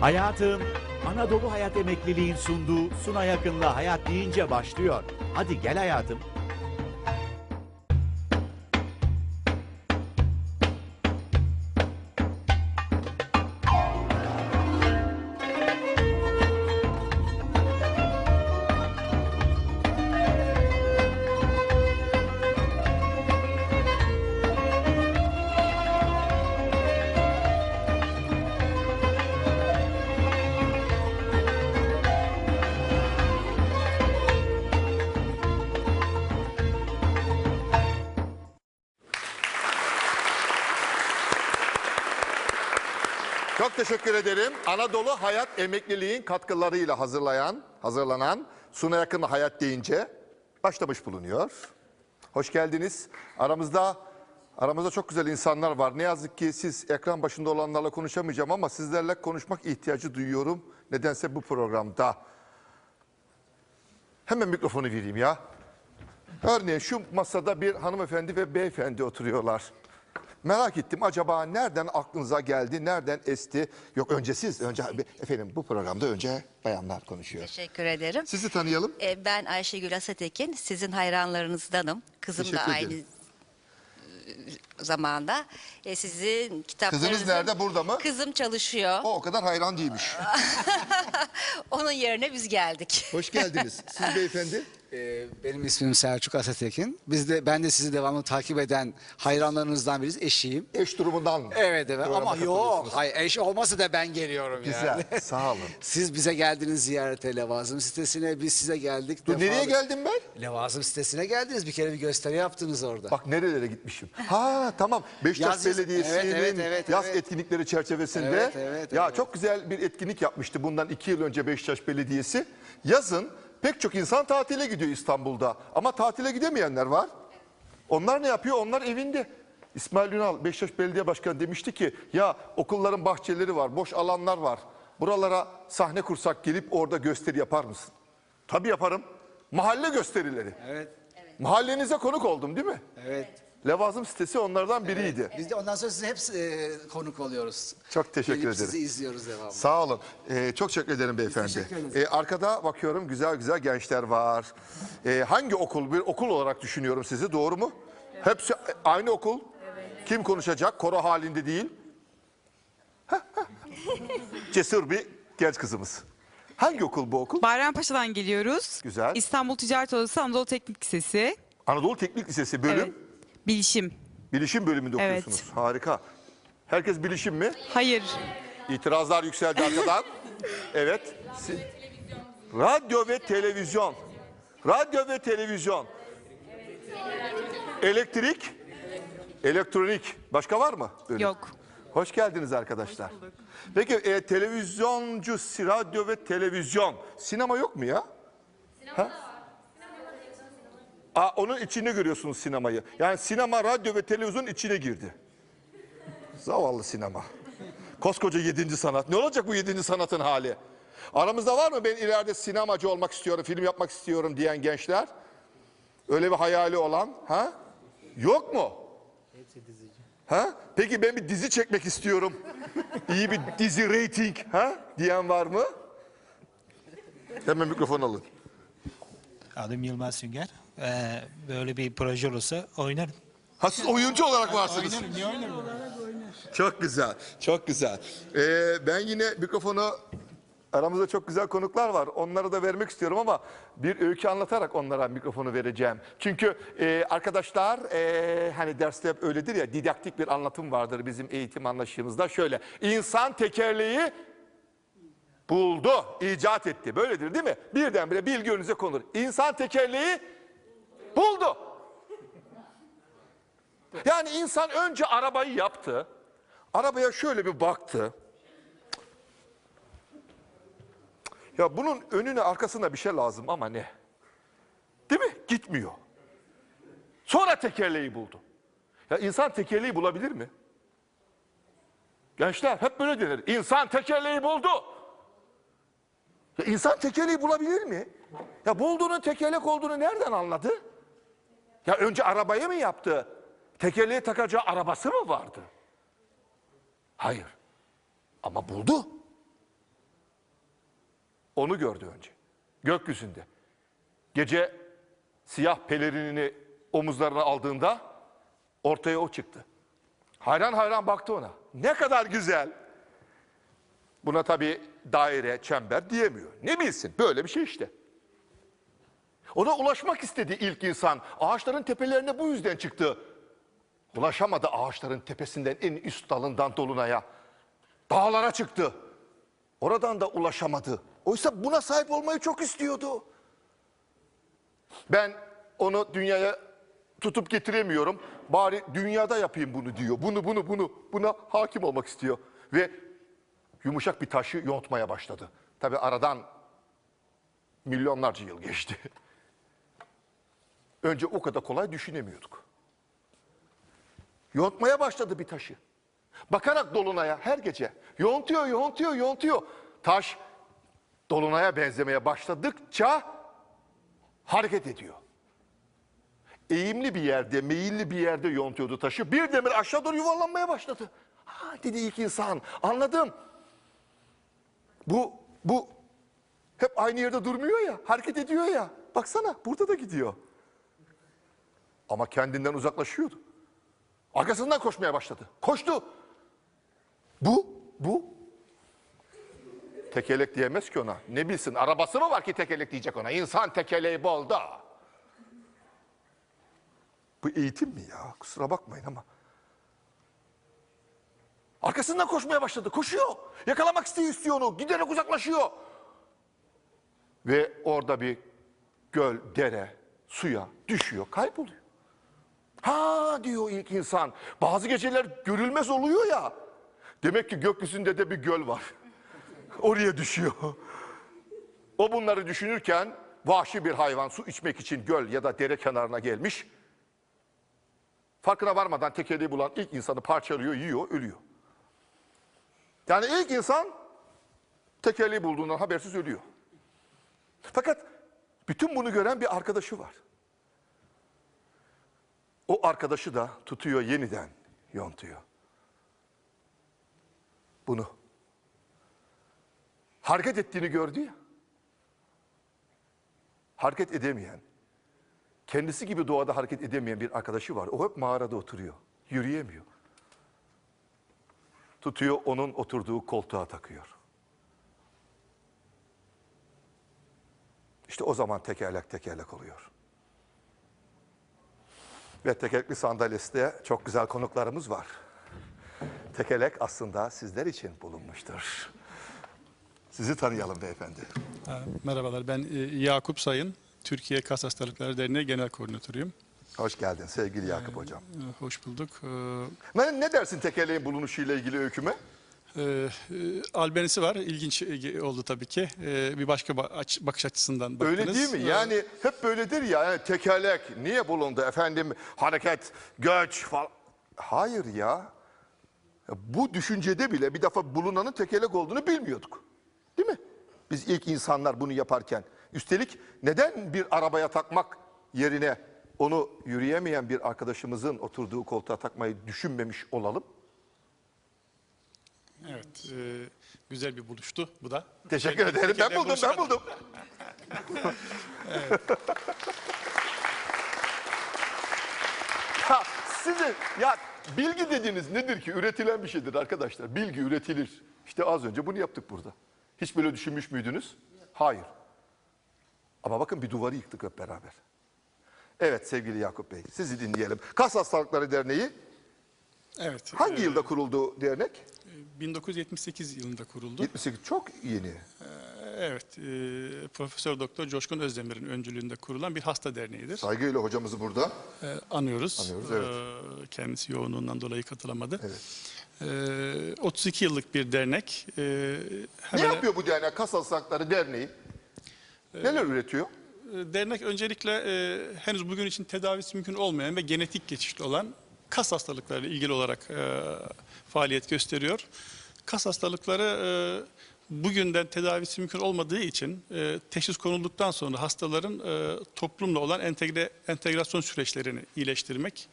Hayatım, Anadolu Hayat Emekliliğin sunduğu Suna Yakın'la Hayat deyince başlıyor. Hadi gel hayatım. Çok teşekkür ederim. Anadolu Hayat Emekliliğin katkılarıyla hazırlayan, hazırlanan Suna Yakın Hayat deyince başlamış bulunuyor. Hoş geldiniz. Aramızda aramızda çok güzel insanlar var. Ne yazık ki siz ekran başında olanlarla konuşamayacağım ama sizlerle konuşmak ihtiyacı duyuyorum. Nedense bu programda. Hemen mikrofonu vereyim ya. Örneğin şu masada bir hanımefendi ve beyefendi oturuyorlar. Merak ettim acaba nereden aklınıza geldi, nereden esti? Yok önce siz, önce efendim bu programda önce bayanlar konuşuyor. Teşekkür ederim. Sizi tanıyalım. Ee, Ben Ayşegül Asatekin, sizin hayranlarınızdanım. Kızım da Teşekkür aynı ederim. e, zamanda. E, sizin kitaplarınızın... nerede, burada mı? Kızım çalışıyor. O o kadar hayran değilmiş. Onun yerine biz geldik. Hoş geldiniz. Siz beyefendi. Ee, Benim ismim Selçuk Asatekin. Biz de ben de sizi devamlı takip eden hayranlarınızdan biriz. Eşiyim. Eş durumundan. Evet evet programa ama yok. katılıyorsunuz. Hayır eş olmasa da ben geliyorum Güzel, yani. sağ olun. Siz bize geldiniz ziyarete Levazım sitesine. Biz size geldik. Dur, nereye Defalı- geldim ben? Levazım sitesine geldiniz. Bir kere bir gösteri yaptınız orada. Bak nerelere gitmişim. Ha tamam. Beşiktaş Yaz- evet, Belediyesi'nin evet, evet, yaz evet. etkinlikleri çerçevesinde. Evet, evet, ya evet. çok güzel bir etkinlik yapmıştı bundan iki yıl önce Beşiktaş Belediyesi. Yazın pek çok insan tatile gidiyor İstanbul'da. Ama tatile gidemeyenler var. Onlar ne yapıyor? Onlar evinde. İsmail Ünal Beşiktaş Belediye Başkanı demişti ki ya okulların bahçeleri var, boş alanlar var. Buralara sahne kursak gelip orada gösteri yapar mısın? Tabii yaparım. Mahalle gösterileri. Evet. Mahallenize konuk oldum değil mi? Evet. Levazım sitesi onlardan biriydi. Biz de ondan sonra size hep e, konuk oluyoruz. Çok teşekkür Gelip ederim. Sizi izliyoruz devamlı. Sağ olun. Ee, çok teşekkür ederim beyefendi. teşekkür ederiz. Ee, arkada bakıyorum güzel güzel gençler var. Ee, hangi okul? Bir okul olarak düşünüyorum sizi doğru mu? Hepsi aynı okul. Kim konuşacak? Koro halinde değil. Cesur bir genç kızımız. Hangi okul bu okul? Bayrampaşa'dan geliyoruz. Güzel. İstanbul Ticaret Odası Anadolu Teknik Lisesi. Anadolu Teknik Lisesi bölüm. Bilişim. Bilişim bölümünde Evet. okuyorsunuz. Harika. Herkes bilişim mi? Hayır. İtirazlar yükseldi arkadan. evet. Si- Radyo ve televizyon. Radyo ve televizyon. Elektrik. Elektronik. Başka var mı? bölüm? Yok. Hoş geldiniz arkadaşlar. Peki e, televizyoncu, si- radyo ve televizyon. Sinema yok mu ya? Ha? Aa, onun içine görüyorsunuz sinemayı. Yani sinema, radyo ve televizyon içine girdi. Zavallı sinema. Koskoca yedinci sanat. Ne olacak bu yedinci sanatın hali? Aramızda var mı ben ileride sinemacı olmak istiyorum, film yapmak istiyorum diyen gençler? Öyle bir hayali olan, ha? Yok mu? Ha? Peki ben bir dizi çekmek istiyorum. İyi bir dizi rating, ha? Diyen var mı? Hemen mikrofon alın. Adım Yılmaz Sünger. Ee, böyle bir proje olursa oynarım. Ha siz oyuncu olarak varsınız. Oynarım, niye oynarım? Çok güzel, çok güzel. Ee, ben yine mikrofonu aramızda çok güzel konuklar var. Onları da vermek istiyorum ama bir öykü anlatarak onlara mikrofonu vereceğim. Çünkü e, arkadaşlar e, hani derste hep öyledir ya didaktik bir anlatım vardır bizim eğitim anlaşımızda. Şöyle insan tekerleği buldu, icat etti. Böyledir değil mi? Birdenbire bilgi önünüze konur. İnsan tekerleği buldu. Yani insan önce arabayı yaptı. Arabaya şöyle bir baktı. Ya bunun önüne arkasına bir şey lazım ama ne? Değil mi? Gitmiyor. Sonra tekerleği buldu. Ya insan tekerleği bulabilir mi? Gençler hep böyle denir. İnsan tekerleği buldu. Ya insan tekerleği bulabilir mi? Ya bulduğunun tekerlek olduğunu nereden anladı? Ya önce arabayı mı yaptı? Tekerleği takacağı arabası mı vardı? Hayır. Ama buldu. Onu gördü önce. Gökyüzünde. Gece siyah pelerinini omuzlarına aldığında ortaya o çıktı. Hayran hayran baktı ona. Ne kadar güzel. Buna tabii daire, çember diyemiyor. Ne bilsin böyle bir şey işte. Ona ulaşmak istedi ilk insan. Ağaçların tepelerine bu yüzden çıktı. Ulaşamadı ağaçların tepesinden en üst dalından dolunaya. Dağlara çıktı. Oradan da ulaşamadı. Oysa buna sahip olmayı çok istiyordu. Ben onu dünyaya tutup getiremiyorum. Bari dünyada yapayım bunu diyor. Bunu bunu bunu buna hakim olmak istiyor. Ve yumuşak bir taşı yontmaya başladı. Tabi aradan milyonlarca yıl geçti. Önce o kadar kolay düşünemiyorduk. Yontmaya başladı bir taşı. Bakarak dolunaya her gece yontuyor, yontuyor, yontuyor. Taş dolunaya benzemeye başladıkça hareket ediyor. Eğimli bir yerde, meyilli bir yerde yontuyordu taşı. Bir demir aşağı doğru yuvarlanmaya başladı. Ha dedi ilk insan. Anladım. Bu bu hep aynı yerde durmuyor ya, hareket ediyor ya. Baksana burada da gidiyor. Ama kendinden uzaklaşıyordu. Arkasından koşmaya başladı. Koştu. Bu, bu. Tekelek diyemez ki ona. Ne bilsin arabası mı var ki tekelek diyecek ona. İnsan tekeleği bol da. Bu eğitim mi ya? Kusura bakmayın ama. Arkasından koşmaya başladı. Koşuyor. Yakalamak istiyor, istiyor onu. Giderek uzaklaşıyor. Ve orada bir göl, dere, suya düşüyor, kayboluyor. Ha diyor ilk insan. Bazı geceler görülmez oluyor ya. Demek ki gökyüzünde de bir göl var. Oraya düşüyor. O bunları düşünürken vahşi bir hayvan su içmek için göl ya da dere kenarına gelmiş. Farkına varmadan tekeliği bulan ilk insanı parçalıyor, yiyor, ölüyor. Yani ilk insan tekeliği bulduğundan habersiz ölüyor. Fakat bütün bunu gören bir arkadaşı var. O arkadaşı da tutuyor yeniden yontuyor. Bunu. Hareket ettiğini gördü ya. Hareket edemeyen, kendisi gibi doğada hareket edemeyen bir arkadaşı var. O hep mağarada oturuyor. Yürüyemiyor. Tutuyor onun oturduğu koltuğa takıyor. İşte o zaman tekerlek tekerlek oluyor. Ve tekerlekli sandalyesinde çok güzel konuklarımız var. Tekerlek aslında sizler için bulunmuştur. Sizi tanıyalım beyefendi. Ha, Merhabalar, ben e, Yakup Sayın, Türkiye Kas Hastalıkları Derneği Genel Koordinatörüyüm. Hoş geldin sevgili Yakup Hocam. E, Hoş bulduk. E, Ne, dersin tekerleğin bulunuşuyla ilgili öyküme? E, e, Albenisi var, ilginç e, oldu tabii ki. E, Bir başka bakış açısından baktınız. Öyle değil mi? Yani hep böyledir ya. Yani tekerlek niye bulundu efendim? Hareket, göç falan. Hayır. Ya Bu düşüncede bile bir defa bulunanın tekerlek olduğunu bilmiyorduk. Değil mi? Biz ilk insanlar bunu yaparken. Üstelik neden bir arabaya takmak yerine onu yürüyemeyen bir arkadaşımızın oturduğu koltuğa takmayı düşünmemiş olalım? Evet, e, güzel bir buluştu bu da. Teşekkür ederim. Ben buldum, ben buldum. ya sizin ya bilgi dediğiniz nedir ki? Üretilen bir şeydir arkadaşlar. Bilgi üretilir. İşte az önce bunu yaptık burada. Hiç böyle düşünmüş müydünüz? Hayır. Ama bakın bir duvarı yıktık hep beraber. Evet sevgili Yakup Bey sizi dinleyelim. Kas Hastalıkları Derneği Evet, hangi e, yılda kuruldu dernek? 1978 yılında kuruldu. 78 çok yeni. Evet, e, Profesör Doktor Coşkun Özdemir'in öncülüğünde kurulan bir hasta derneğidir. Saygıyla hocamızı burada. E, anıyoruz. Anıyoruz, evet. E, kendisi yoğunluğundan dolayı katılamadı. E, 32 yıllık bir dernek. E, Ne hemen- yapıyor bu dernek? Kas Hastalıkları Derneği. Neler üretiyor? E, Dernek öncelikle e, henüz bugün için tedavisi mümkün olmayan ve genetik geçişli olan kas hastalıklarıyla ilgili olarak e, faaliyet gösteriyor. Kas hastalıkları e, bugünden tedavisi mümkün olmadığı için e, teşhis konulduktan sonra hastaların e, toplumla olan entegre, entegrasyon süreçlerini iyileştirmek,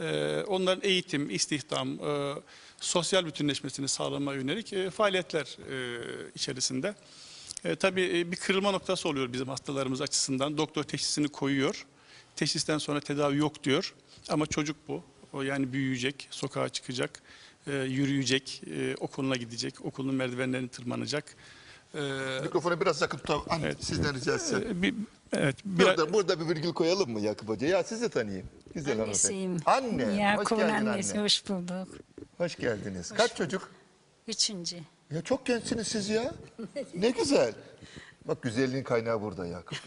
e, onların eğitim, istihdam, e, sosyal bütünleşmesini sağlamaya yönelik e, faaliyetler e, içerisinde. E, tabii e, bir kırılma noktası oluyor bizim hastalarımız açısından. Doktor teşhisini koyuyor. Teşhisten sonra tedavi yok diyor. Ama çocuk bu. O yani büyüyecek, sokağa çıkacak, e, yürüyecek, e, okuluna gidecek, okulun merdivenlerini tırmanacak. E, Mikrofonu biraz yakın tutalım. Anne Evet. sizden rica etsem. e, bir, evet, bir, Burada, burada bir virgül koyalım mı Yakup Hoca? Ya sizi tanıyayım. Güzel Annesiyim. hanımefendi. Anne. hoş Yakup'un geldin annesi. anne. Hoş bulduk. Hoş geldiniz. Kaç çocuk? Üçüncü. Ya çok gençsiniz siz ya. Ne güzel. Bak güzelliğin kaynağı burada Yakup.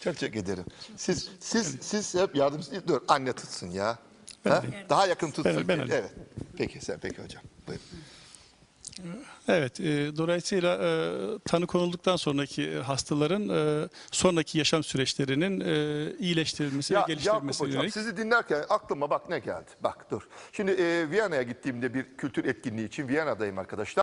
Çok çok ederim. Siz siz siz hep yardımcı dur anne tutsun ya. Ha? Daha yakın tutsun. Ben- ben alayım. evet. Peki sen peki hocam. Buyurun. Evet, e, dolayısıyla e, tanı konulduktan sonraki e, hastaların e, sonraki yaşam süreçlerinin e, iyileştirilmesi ve Ya Yakup geliştirilmesi hocam yönelik. sizi dinlerken aklıma bak ne geldi. Bak dur. Şimdi e, Viyana'ya gittiğimde bir kültür etkinliği için Viyana'dayım arkadaşlar.